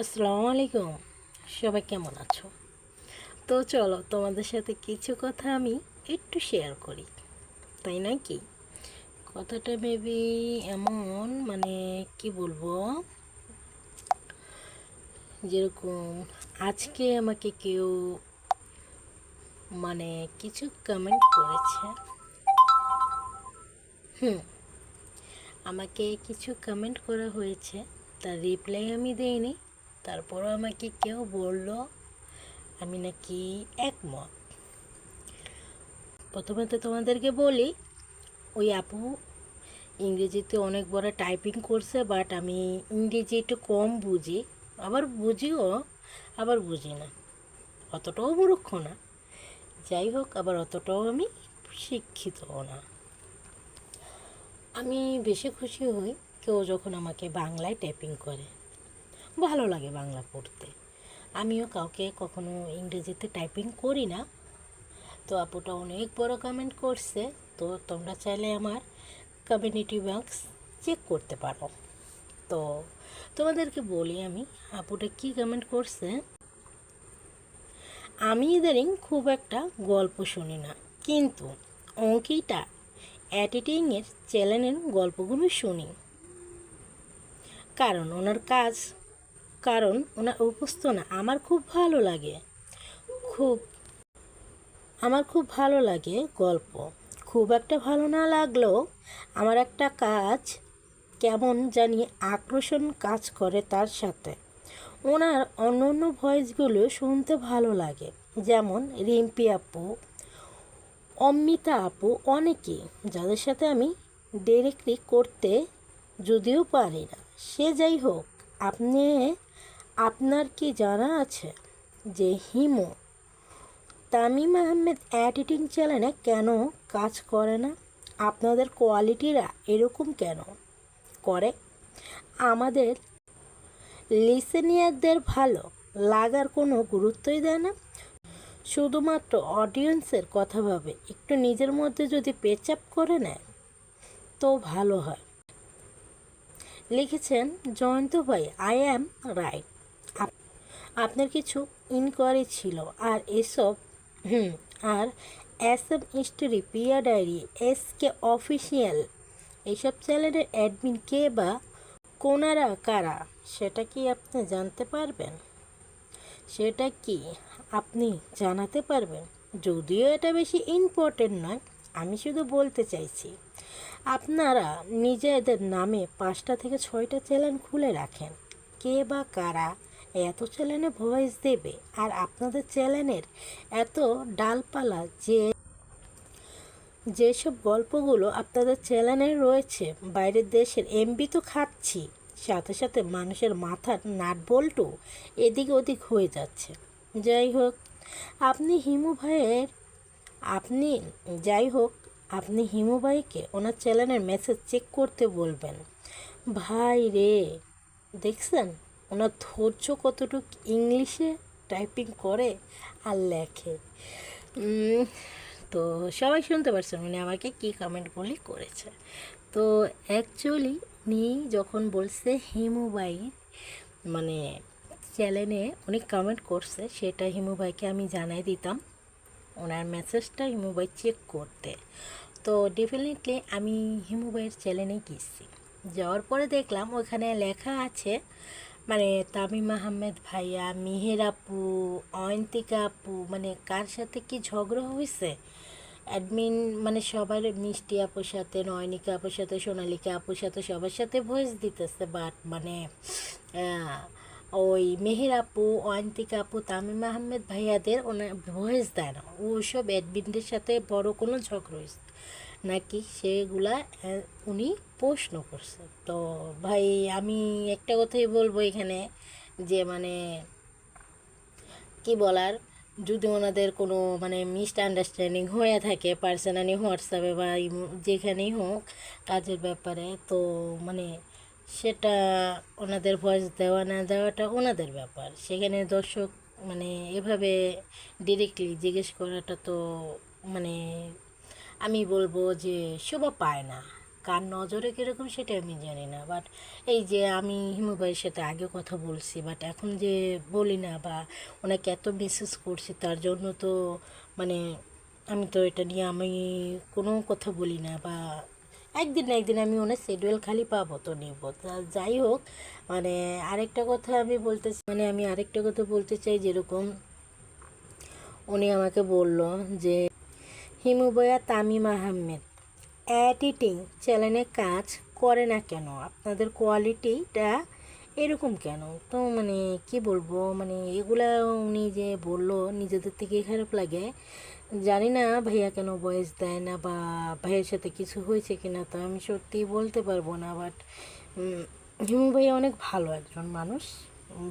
আসসালামু আলাইকুম। সবাই কেমন আছো? তো চলো, তোমাদের সাথে কিছু কথা আমি একটু শেয়ার করি। তাই নয় কি? কথাটা মেবি এমন মানে কি বলব? যেরকম আজকে আমাকে কেউ মানে কিছু কমেন্ট করেছে। হুম, আমাকে কিছু কমেন্ট করা হয়েছে, তার রিপ্লাই আমি দেইনি। তারপরও আমাকে কেউ বলল আমি নাকি একমত। প্রথমে তো তোমাদেরকে বলি, ওই আপু ইংরেজিতে অনেক বড় টাইপিং করছে বাট আমি ইংরেজি একটু কম বুঝি। আবার বুঝিও, আবার বুঝি না। অতটাও মূর্খ না। যাই হোক, আবার অতটাও আমি শিক্ষিতও না। আমি বেশি খুশি হই কেউ যখন আমাকে বাংলায় টাইপিং করে। ভালো লাগে বাংলা পড়তে। আমিও কাউকে কখনো ইংরেজিতে টাইপিং করি না। তো আপুটা অনেক বড় কমেন্ট করছে, তো তোমরা চাইলে আমার কমিউনিটি বক্স চেক করতে পারো। তো তোমাদেরকে বলি আমি, আপুটা কি কমেন্ট করছে? আমি ইদারিং খুব একটা গল্প শুনি না, কিন্তু অঙ্কিটা অ্যাডিটিংয়ের চ্যানেলের গল্পগুলো শুনি। কারণ ওনার কাজ কারণ ওনার উপস্থাপনা আমার খুব ভালো লাগে। খুব, আমার খুব ভালো লাগে গল্প। খুব একটা ভালো না লাগলেও আমার একটা কাজ কেমন জানি আকর্ষণ কাজ করে তার সাথে। ওনার অন্য অন্য ভয়েসগুলো শুনতে ভালো লাগে। যেমন রিম্পি আপু, অমিতা আপু অনেকে, যাদের সাথে আমি ডিরেক্টলি করতে যদিও পারি না। সে যাই হোক, আপনি আপনার কি জানা আছে যে হিমো তামিম আহমেদ এডিটিং চ্যানেলে কেন কাজ করে না? আপনাদের কোয়ালিটিরা এরকম কেন করে? আমাদের লিসেনিয়ারদের ভালো লাগার কোনো গুরুত্বই দেয় না। শুধুমাত্র অডিয়েন্সের কথা ভাবে, একটু নিজের মধ্যে যদি পেচ আপ করে নেয়, তো ভালো হয়। লিখেছেন জয়ন্ত ভাই আই অ্যাম রাইট আপনার কিছু ইনকোয়ারি ছিল আর এসব, হুম, আর S M history Piya diary S K official এইসব চ্যানেলের অ্যাডমিন কে বা কোনারা কারা, সেটা কি আপনি জানতে পারবেন? সেটা কি আপনি জানাতে পারবেন? যদিও এটা বেশি ইম্পর্টেন্ট নয়, আমি শুধু বলতে চাইছি, আপনারা নিজেদের নামে পাঁচটা থেকে ছয়টা চ্যানেল খুলে রাখেন, কে বা কারা এত চ্যানেলে ভয়েস দেবে আর আপনাদের চ্যানেলের এত ডালপালা যে যেসব গল্পগুলো আপনাদের চ্যানেলে রয়েছে, বাইরের দেশের এমবি তো খাচ্ছি, সাথে সাথে মানুষের মাথার নাট বল্টু এদিক ওদিক হয়ে যাচ্ছে। যাই হোক, আপনি হিমু ভাইয়ের, আপনি যাই হোক, আপনি হিমু ভাইকে ওনার চ্যানেলের মেসেজ চেক করতে বলবেন। ভাই রে, দেখছেন? ওনার ধৈর্য কতটুকু ইংলিশে টাইপিং করে আর লেখে। তো সবাই শুনতে পারছেন উনি আমাকে কী কমেন্টগুলি করেছে। তো অ্যাকচুয়ালি উনি যখন বলছে হিমু ভাই মানে চ্যানেলে অনেক কমেন্ট করছে, সেটা হিমু ভাইকে আমি জানাই দিতাম। ওনার মেসেজটা হিমু ভাই চেক করতে। তো ডেফিনেটলি আমি হিমু ভাইয়ের চ্যানেলে গেছি। যাওয়ার পরে দেখলাম ওখানে লেখা আছে মানে তামিম আহমেদ ভাইয়া, মিহির আপু, অয়ন্তিকা আপু মানে কার সাথে কি ঝগড়া হয়েছে অ্যাডমিন মানে সবার মিষ্টি আপুর সাথে, নয়নিকা আপুর সাথে, সোনালিকা আপুর সাথে সবার সাথে ভয়েস দিতেছে বাট মানে ওই মেহের আপু, অয়ন্তিকা আপু, তামিম আহমেদ ভাইয়াদের ওনার ভয়েস দেয় না। ওসব অ্যাডমিনদের সাথে বড় কোনো ঝগড়া হয়েছে নাকি সেগুলা উনি প্রশ্ন করছে। তো ভাই, আমি একটা কথাই বলব এখানে যে মানে কি বলার, যদি ওনাদের কোনো মানে মিস আন্ডারস্ট্যান্ডিং হয়ে থাকে পার্সোনালি হোয়াটসঅ্যাপে বা যেখানেই হোক কাজের ব্যাপারে, তো মানে সেটা ওনাদের ভয়েস দেওয়া না দেওয়াটা ওনাদের ব্যাপার। সেখানে দর্শক মানে এভাবে ডিরেক্টলি জিজ্ঞেস করাটা তো মানে আমি বলব যে শোভা পায় না। কার নজরে কীরকম সেটা আমি জানি না। বাট এই যে আমি হিমু ভাইয়ের সাথে আগে কথা বলছি বাট এখন যে বলি না বা ওনাকে এত মেসেজ করছি, তার জন্য তো মানে আমি তো এটা নিয়ে আমি কোনো কথা বলি না বা একদিন না একদিন আমি ওনার শিডিউল খালি পাবো তো নিব। তা যাই হোক মানে আরেকটা কথা আমি বলতে মানে আমি আরেকটা কথা বলতে চাই যেরকম উনি আমাকে বলল যে হিমু বয়া তামিম আহমেদ। এডিটিং চ্যানেলে কাজ করে না কেন? আপনাদের কোয়ালিটিটা এরকম কেন? তো মানে কি বলব? মানে এগুলা উনি যে বলল, নিজেদের থেকে খারাপ লাগে। জানি না ভাইয়া কেন ভয়েস দেয় না বা ভাইয়ের সাথে কিছু হয়েছে কিনা তো আমি সত্যি বলতে পারব না বাট হিমু ভাইয়া অনেক ভালো একজন মানুষ।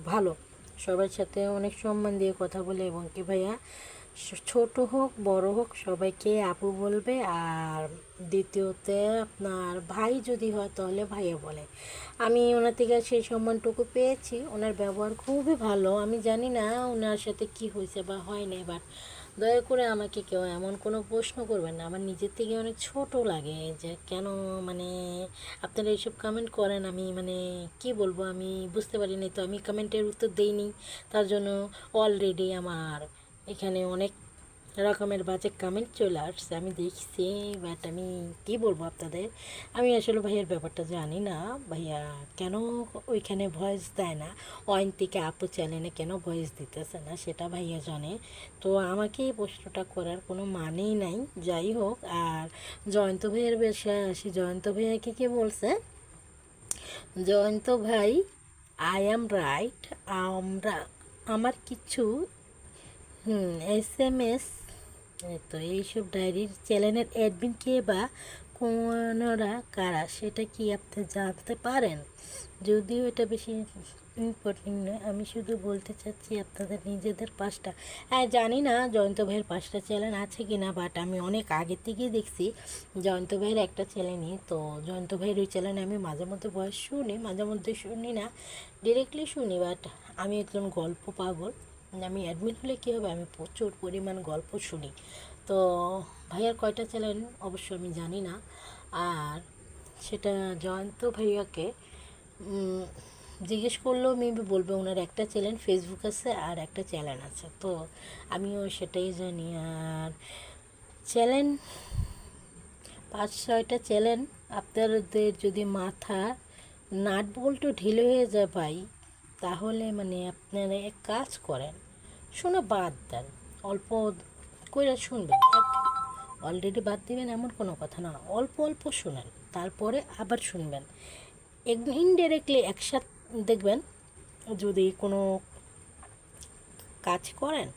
ভালো। সবার সাথে অনেক সম্মান দিয়ে কথা বলে এবং কি ভাইয়া ছোট হোক, বড় হোক, সবাইকে আপু বলবে। আর দ্বিতীয়তে আপনার ভাই যদি হয়, তাহলে ভাইয়া বলে। আমি ওনার থেকে সেই সম্মানটুকু পেয়েছি। ওনার ব্যবহার খুবই ভালো। আমি জানি না ওনার সাথে কি হয়েছে বা হয় না এবার দয়া করে আমাকে কেউ এমন কোনো প্রশ্ন করবেন না। আমার নিজের থেকে অনেক ছোট লাগে যে, কেন মানে আপনারা এইসব কমেন্ট করেন? আমি মানে কি বলব? আমি বুঝতে পারিনি তো। আমি কমেন্টের উত্তর দেইনি। তার জন্য অলরেডি আমার এখানে অনেক রকমের বাজে কমেন্ট চলে আসছে। আমি দেখছি বাট আমি কি বলব আপনাদের? আমি আসলে ভাইয়ের ব্যাপারটা জানি না। ভাইয়া কেন ওইখানে ভয়েস দেয় না? অয়ন থেকে আপু চ্যানেলে কেন ভয়েস দিতেছে না? সেটা ভাইয়া জানে। তো আমাকে এই প্রশ্নটা করার কোনো মানেই নাই। যাই হোক, আর জয়ন্ত ভাইয়ের বেশে আসি। জয়ন্ত ভাইয়াকে কি বলছে? জয়ন্ত ভাই আই অ্যাম রাইট আমরা, আমার কিছু হুম, এস এম এস তো এইসব ডায়েরির চ্যানেলের অ্যাডমিন কে বা কোনরা কারা, সেটা কি আপনি জানতে পারেন? যদিও এটা বেশি ইম্পর্টেন্ট নয়, আমি শুধু বলতে চাচ্ছি আপনাদের নিজেদের পাঁচটা। হ্যাঁ জানি না জয়ন্ত ভাইয়ের পাঁচটা চ্যানেল আছে কি না বাট আমি অনেক আগে থেকেই দেখছি জয়ন্ত ভাইয়ের একটা চ্যানেলই তো জয়ন্ত ভাইয়ের ওই চ্যানেলে আমি মাঝে মধ্যে বয়স শুনি, মাঝে মধ্যে শুনি না ডিরেক্টলি শুনি বাট আমি একজন গল্প পাগল। আমি অ্যাডমিট হলে কী হবে? আমি প্রচুর পরিমাণ গল্প শুনি। তো ভাইয়ার কয়টা চ্যানেল? অবশ্য আমি জানি না। আর সেটা জয়ন্ত ভাইয়াকে জিজ্ঞেস করলেও মেবি বলবে ওনার একটা চ্যানেল ফেসবুক আছে আর একটা চ্যানেল আছে। তো আমিও সেটাই জানি। আর চ্যানেল, পাঁচ ছয়টা চ্যানেল, আপনাদের যদি মাথা নাট বল্টু ঢিলে হয়ে যায় ভাই তাহলে মানে আপনারা এক কাজ করেন, শোনা বাদ দেন। অল্প করে শুনবেন। অলরেডি বাদ দিবেন এমন কোনো কথা না। অল্প অল্প শুনেন, তারপরে আবার শুনবেন। ইনডাইরেক্টলি একসাথ দেখবেন, যদি কোনো কাজ করেন,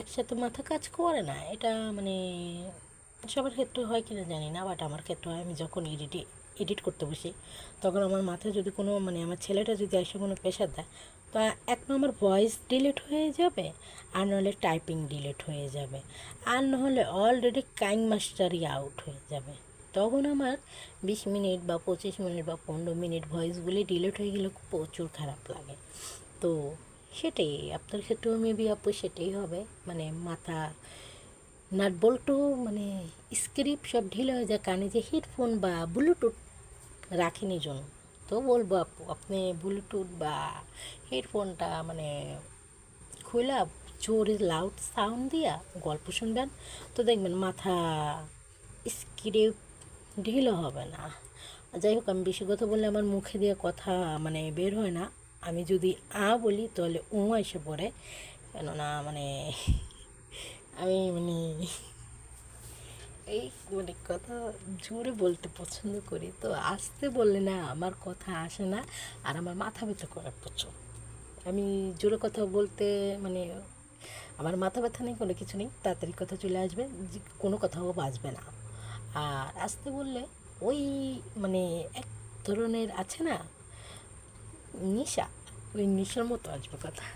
একসাথে মাথা কাজ করে না, এটা মানে সবার ক্ষেত্রে হয় কিনা জানি না বাট আমার ক্ষেত্রে হয়, আমি যখন এডিটে এডিট করতে বসি। তখন আমার মাথায় যদি কোনো মানে আমার ছেলেটা যদি এসে কোনো প্রেশার দেয়, তো এক নম্বর ভয়েস ডিলিট হয়ে যাবে, আর নাহলে টাইপিং ডিলিট হয়ে যাবে, আর নাহলে অলরেডি কাইং মাস্টারই আউট হয়ে যাবে। তখন আমার বিশ মিনিট বা পঁচিশ মিনিট বা পনেরো মিনিট ভয়েসগুলি ডিলিট হয়ে গেলে প্রচুর খারাপ লাগে। তো সেটাই, আপনার ক্ষেত্রেও মেবি আপু সেটাই হবে মানে মাথা নাট বল্টু মানে স্ক্রিপ্ট সব ঢিলে হয়ে যায়, কানে যে হেডফোন বা ব্লুটুথ রাখেনি জন্য তো বলব আপু, আপনি ব্লুটুথ বা হেডফোনটা মানে খুলে জোরে লাউড সাউন্ড দিয়া গল্প শুনবেন, তো দেখবেন মাথা স্ক্রিপ্ট ঢিলে হবে না। যাই হোক, আমি বেশি কথা বললে আমার মুখে দিয়ে কথা মানে বের হয় না। আমি যদি আ বলি, তাহলে উ এসে পড়ে। কেননা মানে আমি মানে এই মানে কথা জোরে বলতে পছন্দ করি। তো আসতে বললে না আমার কথা আসে না আর আমার মাথা ব্যথা করে প্রচুর। আমি জোরে কথা বলতে মানে আমার মাথা ব্যথা নেই, কোনো কিছু নেই, তাড়াতাড়ি কথা চলে আসবে কোনো কথাও বাজবে না। আর আসতে বললে ওই মানে এক ধরনের আছে না, নিশা, ওই নিশার মতো আসবে কথা।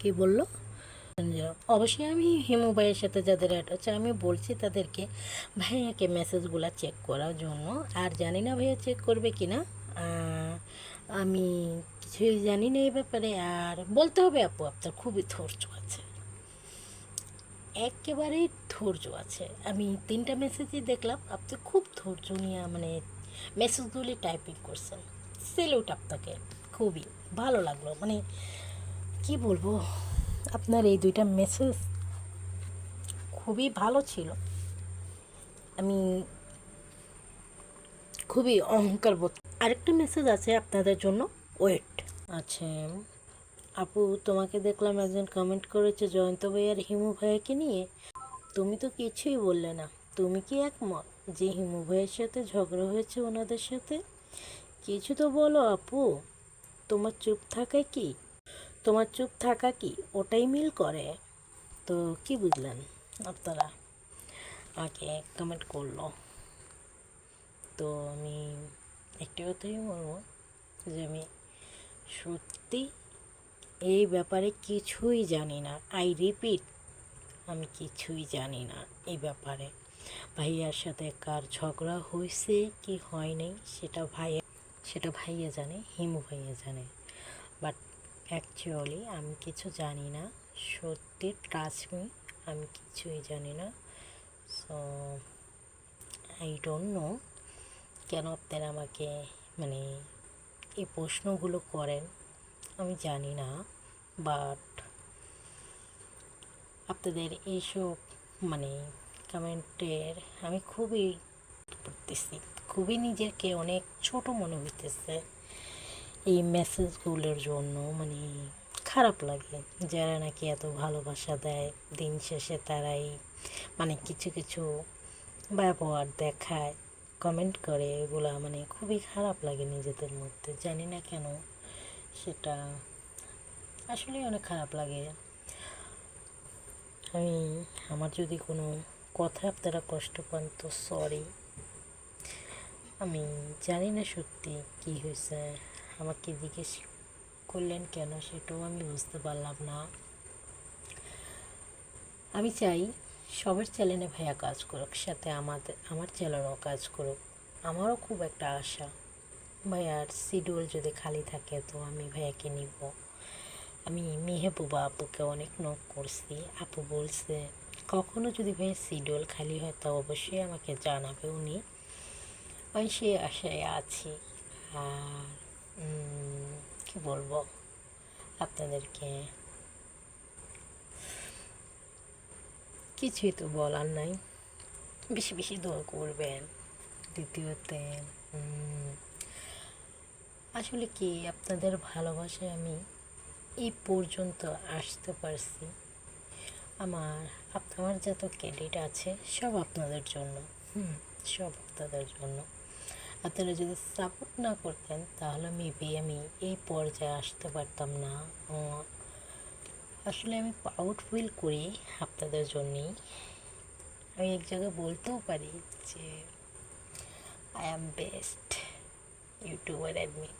কি বলল? অবশ্যই আমি হিমু ভাইয়ের সাথে যাদের অ্যাড আছে, আমি বলছি তাদেরকে, ভাইয়াকে মেসেজগুলো চেক করার জন্য। আর জানি না ভাইয়া চেক করবে কি না আমি কিছুই জানি না এই ব্যাপারে। আর বলতে হবে, আপু, আপনার খুবই ধৈর্য আছে। একেবারেই ধৈর্য আছে। আমি তিনটা মেসেজই দেখলাম, আপনি খুব ধৈর্য নিয়ে মানে মেসেজগুলি টাইপিং করছেন। সেলুট আপনাকে। খুবই ভালো লাগল। মানে কি বলব? আপনার এই দুইটা মেসেজ খুবই ভালো ছিল। আমি খুবই অহংকার বোধ আরেকটা মেসেজ আছে আপনাদের জন্য। ওয়েট আচ্ছা আপু তোমাকে দেখলাম একজন কমেন্ট করেছে, জয়ন্ত ভাই আর হিমু ভাইয়াকে নিয়ে। তুমি তো কিছুই বললে না। তুমি কি একমত যে হিমু ভাইয়ের সাথে ঝগড়া হয়েছে ওনাদের সাথে? কিছু তো বলো আপু। তোমার চুপ থাকা কি? তোমার চুপ থাকা কি? ওটাই মিল করে। তো কি বুঝলেন আপনারা? আমাকে কমেন্ট করল। তো আমি একটি কথাই বলব যে আমি সত্যি এই ব্যাপারে কিছুই জানি না। আই রিপিট আমি কিছুই জানি না এই ব্যাপারে। ভাইয়ার সাথে কার ঝগড়া হয়েছে, কি হয়নি সেটা ভাইয়া সেটা ভাইয়া জানে, হিমু ভাইয়া জানে। বাট অ্যাকচুয়ালি আমি কিছু জানি না। সত্যি ট্রাস্ট মি আমি কিছুই জানি না। সো আই ডোন্ট নো কেন আপনারা আমাকে মানে এই প্রশ্নগুলো করেন, আমি জানি না। বাট আপনাদের এইসব মানে কমেন্টের আমি খুবই করতেছি খুবই নিজেকে অনেক ছোট মনে হইতেছে। এই মেসেজগুলোর জন্য মানে খারাপ লাগে। যারা নাকি এত ভালোবাসা দেয়, দিন শেষে তারাই মানে কিছু কিছু ব্যবহার দেখায় কমেন্ট করে, এগুলা মানে খুবই খারাপ লাগে নিজেদের মধ্যে। জানি না কেন সেটা আসলে অনেক খারাপ লাগে। আমি, আমার যদি কোনো কথা আপনারা কষ্ট পান, তো সরি আমি জানি না সত্যি কী হয়েছে আমাকে জিজ্ঞেস করলেন কেন সেটাও আমি বুঝতে পারলাম না। আমি চাই সবার চ্যানেলে ভাইয়া কাজ করুক, সাথে আমাদের, আমার চ্যানেলও কাজ করুক। আমারও খুব একটা আশা। ভাইয়ার শিডিউল যদি খালি থাকে তো আমি ভাইয়াকে নিব। আমি মেহেবুবা আপুকে অনেক নক করছি। আপু বলছে, কখনো যদি ভাইয়ের শিডিউল খালি হয় তো অবশ্যই আমাকে জানাবে উনি। আমি সেই আশায় আছি। আর কি বলব? আপনাদেরকে কিছুই তো বলার নাই। বেশি বেশি দোয়া করবেন, দ্বিতীয়তে আসলে কি আপনাদের ভালোবাসায় আমি এই পর্যন্ত আসতে পারছি। আমার আমার যত ক্রেডিট আছে সব আপনাদের জন্য। হুম, সব আপনাদের জন্য। আপনারা যদি সাপোর্ট না করতেন, তাহলে মেবি আমি এই পর্যায়ে আসতে পারতাম না। আসলে আমি প্রাউড ফিল করি আপনাদের জন্যেই। আমি এক জায়গায় বলতেও পারি যে I am best YouTuber admin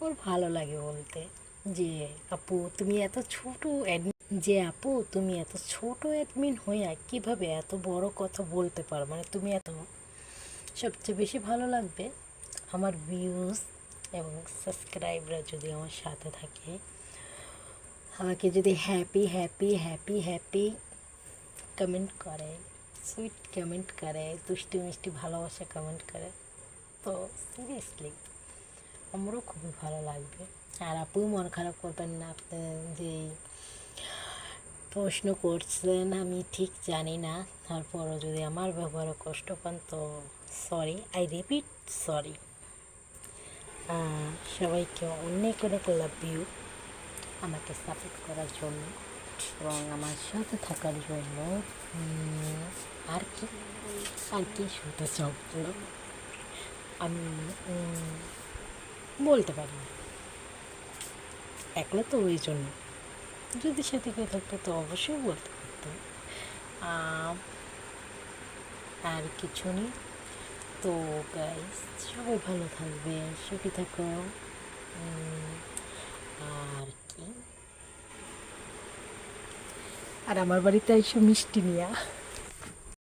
ওর ভালো লাগে বলতে যে, আপু, তুমি এত ছোট অ্যাডমিন যে, আপু, তুমি এত ছোট অ্যাডমিন হইয়া কীভাবে এত বড় কথা বলতে পারো? মানে তুমি এত সবচেয়ে বেশি ভালো লাগবে আমার ভিউজ এবং সাবস্ক্রাইবরা যদি আমার সাথে থাকে, আমাকে যদি happy happy happy happy comment করে সুইট কমেন্ট করে, দুষ্টি মিষ্টি ভালোবাসা কমেন্ট করে, তো সিরিয়াসলি আমারও খুবই ভালো লাগবে। আর আপুই মন খারাপ করবেন না, আপনি যে প্রশ্ন করছেন, আমি ঠিক জানি না। তারপরও যদি আমার ব্যবহারে কষ্ট পান, তো সরি আই রিপিট সরি সবাইকে অনেক অনেক লাভ ইউ আমাকে সাপোর্ট করার জন্য এবং আমার সাথে থাকার জন্য। আর কি আর কি শুনতে চাও? আমি বলতে পারি না। একলা তো ওই জন্য। যদি সাথে কেউ থাকতো তো অবশ্যই বলতে পারতো। আর কিছু নেই। তো গাই সবাই ভালো থাকবে, সুখী থাকো। আর কি? আর আমার বাড়িতে এসে মিষ্টি নিয়া।